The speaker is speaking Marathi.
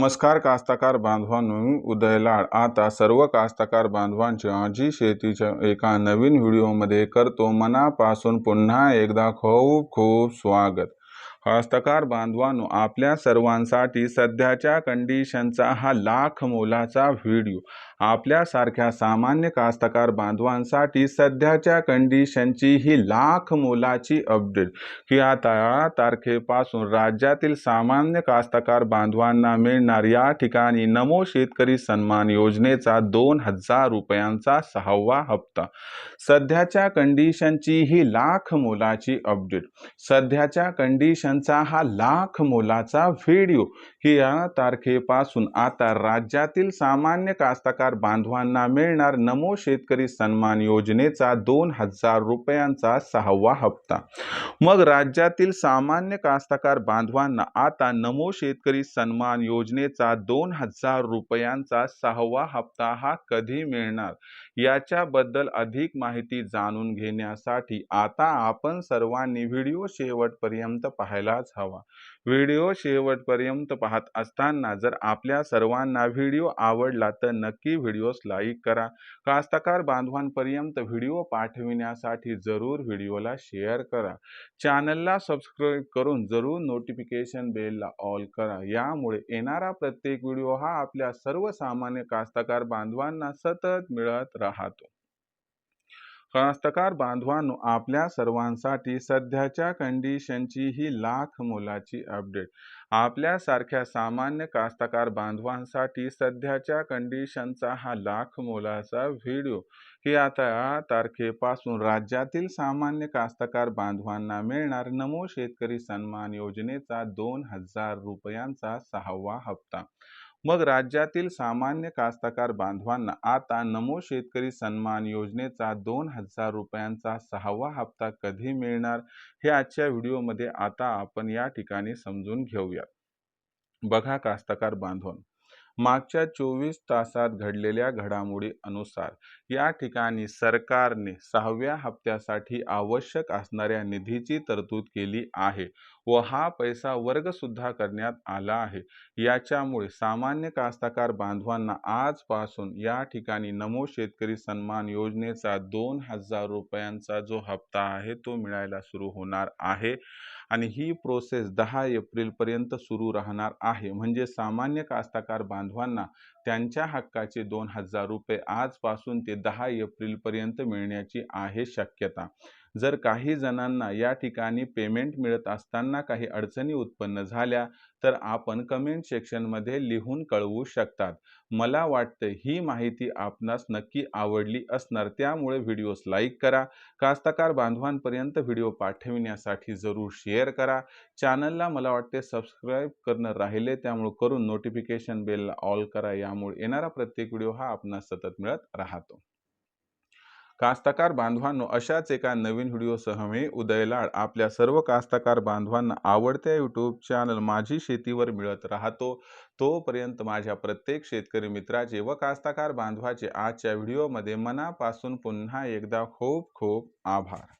नमस्कार कास्तकार बांधवांनो उदयलाड आता सर्व कास्तकार बांधवांच्या आजी शेतीच्या एका नवीन व्हिडिओमध्ये करतो. मनापासून पुन्हा एकदा खूप खूप स्वागत. कास्तकार बांधवांनो आपल्या सर्वांसाठी सध्याच्या कंडिशनचा हा लाख मोलाचा व्हिडिओ आपल्यासारख्या सामान्य कास्तकार बांधवांसाठी सध्याच्या कंडिशनची ही लाख मोलाची अपडेट की आता तारखेपासून राज्यातील सामान्य कास्तकार बांधवांना मिळणार या ठिकाणी नमो शेतकरी सन्मान योजनेचा दोन हजार रुपयांचा सहावा हप्ता. सध्याच्या कंडिशनची ही लाख मोलाची अपडेट सध्याच्या कंडिशन कंडिशनचा हा लाख मोलाचा व्हिडिओ. ही या तारखेपासून आता राज्यातील सामान्य कास्तकार बांधवांना मिळणार नमो शेतकरी सन्मान योजनेचा दोन हजार रुपयांचा सहावा हप्ता. मग राज्यातील सामान्य कास्तकार बांधवांना आता नमो शेतकरी सन्मान योजनेचा दोन हजार रुपयांचा सहावा हप्ता हा कधी मिळणार? याच्याबद्दल अधिक माहिती जाणून घेण्यासाठी आता आपण सर्वांनी व्हिडिओ शेवटपर्यंत पाहायला व्हायलाच हवा. व्हिडिओ शेवटपर्यंत पाहत असताना जर आपल्या सर्वांना व्हिडिओ आवडला तर नक्की व्हिडिओस लाईक करा. कास्तकार बांधवांपर्यंत व्हिडिओ पाठविण्यासाठी जरूर व्हिडिओला शेअर करा. चॅनलला सबस्क्राईब करून जरूर नोटिफिकेशन बेलला ऑल करा. यामुळे येणारा प्रत्येक व्हिडिओ हा आपल्या सर्वसामान्य कास्तकार बांधवांना सतत मिळत राहतो. कास्तकार बांधवांनो आपल्या सर्वांसाठी सध्याच्या कंडिशनची ही लाख मोलाची अपडेट आपल्यासारख्या सामान्य कास्तकार बांधवांसाठी सध्याच्या कंडिशनचा हा लाख मोलाचा व्हिडिओ ही आता तारखेपासून राज्यातील सामान्य कास्तकार बांधवांना मिळणार. नमो शेतकरी सन्मान योजनेचा दोन हजार रुपयांचा सहावा हप्ता. मग राज्यातील सामान्य कास्तकार बांधवांना आता नमो शेतकरी सन्मान योजनेचा दोन हजार रुपयांचा सहावा हप्ता कधी मिळणार? हे आजच्या व्हिडिओमध्ये आता आपण या ठिकाणी समजून घेऊया बघा कास्तकार बांधवन मागच्या चोवीस तासात घडलेल्या घडामोडी अनुसार या ठिकाणी सरकारने सहाव्या हप्त्यासाठी आवश्यक असणाऱ्या निधीची तरतूद केली आहे व हा पैसा वर्ग सुद्धा करण्यात आला आहे. याच्यामुळे सामान्य कास्तकार बांधवांना आजपासून या ठिकाणी नमो शेतकरी सन्मान योजनेचा दोन हजार रुपयांचा जो हप्ता आहे तो मिळायला सुरू होणार आहे. आणि ही प्रोसेस दहा एप्रिलपर्यंत सुरू राहणार आहे. म्हणजे सामान्य कास्तकार बांधवांना त्यांच्या हक्काचे दोन हजार रुपये आजपासून ते दहा एप्रिलपर्यंत मिळण्याची आहे शक्यता. जर काही जणांना या ठिकाणी पेमेंट मिळत असताना काही अडचणी उत्पन्न झाल्या तर आपण कमेंट सेक्शनमध्ये लिहून कळवू शकतात. मला वाटतं ही माहिती आपणास नक्की आवडली असणार त्यामुळे व्हिडिओस लाईक करा. कास्तकार बांधवांपर्यंत व्हिडिओ पाठविण्यासाठी जरूर शेअर करा. चॅनलला मला वाटते सबस्क्राईब करणं राहिले त्यामुळे करून नोटिफिकेशन बेलला ऑल करा. यामुळे येणारा प्रत्येक व्हिडिओ हा आपणास सतत मिळत राहतो. कास्तकार बांधवांनो अशाच एका नवीन व्हिडिओसह मी उदयलाड आपल्या सर्व कास्तकार बांधवांना आवडत्या यूट्यूब चॅनल माझी शेतीवर मिळत राहतो तोपर्यंत माझ्या प्रत्येक शेतकरी मित्राचे व कास्तकार बांधवाचे आजच्या व्हिडिओमध्ये मनापासून पुन्हा एकदा खूप खूप आभार.